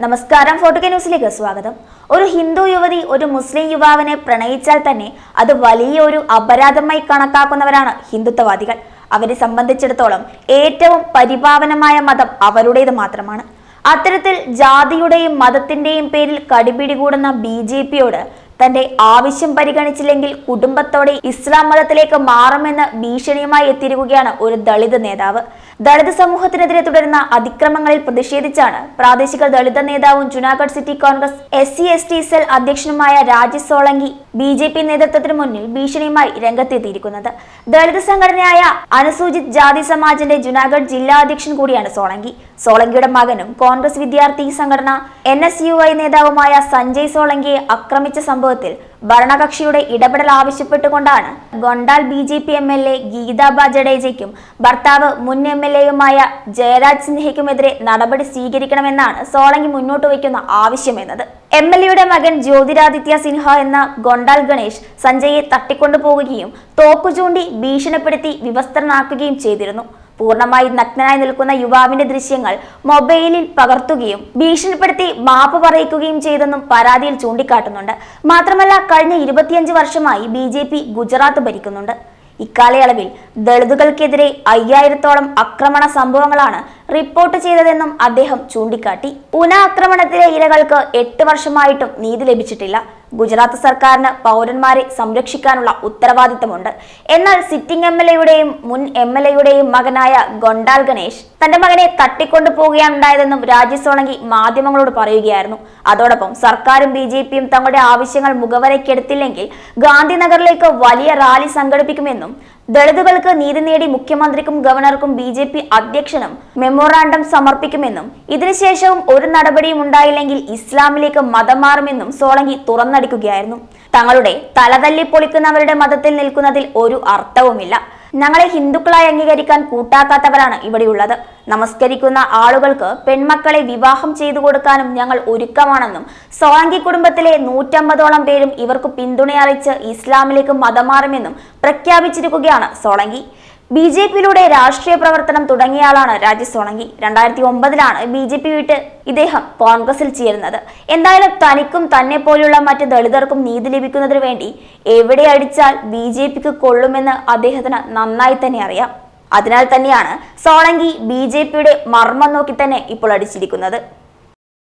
നമസ്കാരം ഫോർട്ടുക ന്യൂസിലേക്ക് സ്വാഗതം. ഒരു ഹിന്ദു യുവതി ഒരു മുസ്ലിം യുവാവിനെ പ്രണയിച്ചാൽ തന്നെ അത് വലിയ ഒരു അപരാധമായി കണക്കാക്കുന്നവരാണ് ഹിന്ദുത്വവാദികൾ. അവരെ സംബന്ധിച്ചിടത്തോളം ഏറ്റവും പരിപാവനമായ മതം അവരുടേത് മാത്രമാണ്. അത്തരത്തിൽ ജാതിയുടെയും മതത്തിന്റെയും പേരിൽ കടിപിടി കൂടുന്ന ബി ജെ പിയോട് തന്റെ ആവശ്യം പരിഗണിച്ചില്ലെങ്കിൽ കുടുംബത്തോടെ ഇസ്ലാം മതത്തിലേക്ക് മാറുമെന്ന് ഭീഷണിയുമായി എത്തിയിരിക്കുകയാണ് ഒരു ദളിത് നേതാവ്. ദളിത് സമൂഹത്തിനെതിരെ തുടരുന്ന അതിക്രമങ്ങളിൽ പ്രതിഷേധിച്ചാണ് പ്രാദേശിക ദളിത് നേതാവും Junagadh city Congress S C S T cell അധ്യക്ഷനുമായ Rajesh Solanki B J P നേതൃത്വത്തിന് മുന്നിൽ ഭീഷണിയുമായി രംഗത്തെത്തിയിരിക്കുന്നത്. ദളിത് സംഘടനയായ അനുസൂചിത് ജാതി സമാജിന്റെ ജുനാഗഡ് ജില്ലാ അധ്യക്ഷൻ കൂടിയാണ് സോളങ്കി. സോളങ്കിയുടെ മകനും കോൺഗ്രസ് വിദ്യാർത്ഥി സംഘടന എൻ നേതാവുമായ സഞ്ജയ് സോളങ്കിയെ ആക്രമിച്ച സംഭവത്തിൽ ഭരണകക്ഷിയുടെ ഇടപെടൽ ആവശ്യപ്പെട്ടുകൊണ്ടാണ് Gondal B J P M L A Geetaba ജഡേജയ്ക്കും ഭർത്താവ് മുൻ എം എൽ എയുമായ ജയരാജ് സിൻഹയ്ക്കുമെതിരെ നടപടി സ്വീകരിക്കണമെന്നാണ് സോളങ്കി മുന്നോട്ട് വയ്ക്കുന്ന ആവശ്യമെന്നത്. എം എൽ എയുടെ മകൻ ജ്യോതിരാദിത്യ സിൻഹ എന്ന ഗൊണ്ടാൽ ഗണേഷ് സഞ്ജയെ തട്ടിക്കൊണ്ടുപോകുകയും തോക്കു ചൂണ്ടി ഭീഷണിപ്പെടുത്തി വിവസ്ത്രനാക്കുകയും ചെയ്തിരുന്നു. പൂർണമായി നഗ്നനായി നിൽക്കുന്ന യുവാവിന്റെ ദൃശ്യങ്ങൾ മൊബൈലിൽ പകർത്തുകയും ഭീഷണിപ്പെടുത്തി മാപ്പ് പറയിക്കുകയും ചെയ്തെന്നും പരാതിയിൽ ചൂണ്ടിക്കാട്ടുന്നുണ്ട്. മാത്രമല്ല കഴിഞ്ഞ ഇരുപത്തിയഞ്ച് വർഷമായി ബി ഗുജറാത്ത് ഭരിക്കുന്നുണ്ട്. ഇക്കാലയളവിൽ ദളിതുകൾക്കെതിരെ അയ്യായിരത്തോളം ആക്രമണ സംഭവങ്ങളാണ് റിപ്പോർട്ട് ചെയ്തതെന്നും അദ്ദേഹം ചൂണ്ടിക്കാട്ടി. പുന ആക്രമണത്തിലെ ഇരകൾക്ക് എട്ട് വർഷമായിട്ടും നീതി ലഭിച്ചിട്ടില്ല. ഗുജറാത്ത് സർക്കാരിന് പൗരന്മാരെ സംരക്ഷിക്കാനുള്ള ഉത്തരവാദിത്തമുണ്ട്. എന്നാൽ സിറ്റിംഗ് എം എൽ എയുടെയും മുൻ എം എൽ എയുടെയും മകനായ ഗൊണ്ടാൽ ഗണേഷ് തന്റെ മകനെ തട്ടിക്കൊണ്ടു പോവുകയാണുണ്ടായതെന്നും രാജേഷ് സോളങ്കി മാധ്യമങ്ങളോട് പറയുകയായിരുന്നു. അതോടൊപ്പം സർക്കാരും ബി ജെ പിയും തങ്ങളുടെ ആവശ്യങ്ങൾ മുഖവരയ്ക്കെടുത്തില്ലെങ്കിൽ ഗാന്ധിനഗറിലേക്ക് വലിയ റാലി സംഘടിപ്പിക്കുമെന്നും ദളിതുകൾക്ക് നീതി നേടി മുഖ്യമന്ത്രിക്കും ഗവർണർക്കും ബി ജെ പി അധ്യക്ഷനും മെമ്മോറാണ്ടം സമർപ്പിക്കുമെന്നും ഇതിനുശേഷവും ഒരു നടപടിയും ഉണ്ടായില്ലെങ്കിൽ ഇസ്ലാമിലേക്ക് മതം മാറുമെന്നും സോളങ്കി തുറന്നടിക്കുകയായിരുന്നു. തങ്ങളുടെ തലതല്ലി പൊളിക്കുന്നവരുടെ മതത്തിൽ നിൽക്കുന്നതിൽ ഒരു അർത്ഥവുമില്ല. ഞങ്ങളെ ഹിന്ദുക്കളായി അംഗീകരിക്കാൻ കൂട്ടാക്കാത്തവരാണ് ഇവിടെയുള്ളത്. നമസ്കരിക്കുന്ന ആളുകൾക്ക് പെൺമക്കളെ വിവാഹം ചെയ്തു കൊടുക്കാനും ഞങ്ങൾ ഒരുക്കമാണെന്നും സോളങ്കി കുടുംബത്തിലെ നൂറ്റമ്പതോളം പേരും ഇവർക്ക് പിന്തുണയറിച്ച് ഇസ്ലാമിലേക്ക് മതമാറുമെന്നും പ്രഖ്യാപിച്ചിരിക്കുകയാണ് സോളങ്കി. ബി ജെ പിയിലൂടെ രാഷ്ട്രീയ പ്രവർത്തനം തുടങ്ങിയയാളാണ് രാജേഷ് സോളങ്കി രണ്ടായിരത്തി ഒമ്പതിലാണ് ബി ജെ പി വിട്ട് ഇദ്ദേഹം കോൺഗ്രസിൽ ചേരുന്നത്. എന്തായാലും തനിക്കും തന്നെ പോലെയുള്ള മറ്റ് ദളിതർക്കും നീതി ലഭിക്കുന്നതിന് വേണ്ടി എവിടെ അടിച്ചാൽ ബി ജെ പിക്ക് കൊള്ളുമെന്ന് അദ്ദേഹത്തിന് നന്നായി തന്നെ അറിയാം. അതിനാൽ തന്നെയാണ് സോളങ്കി ബി ജെ പിയുടെ മർമ്മം നോക്കി തന്നെ ഇപ്പോൾ അടിച്ചിരിക്കുന്നത്.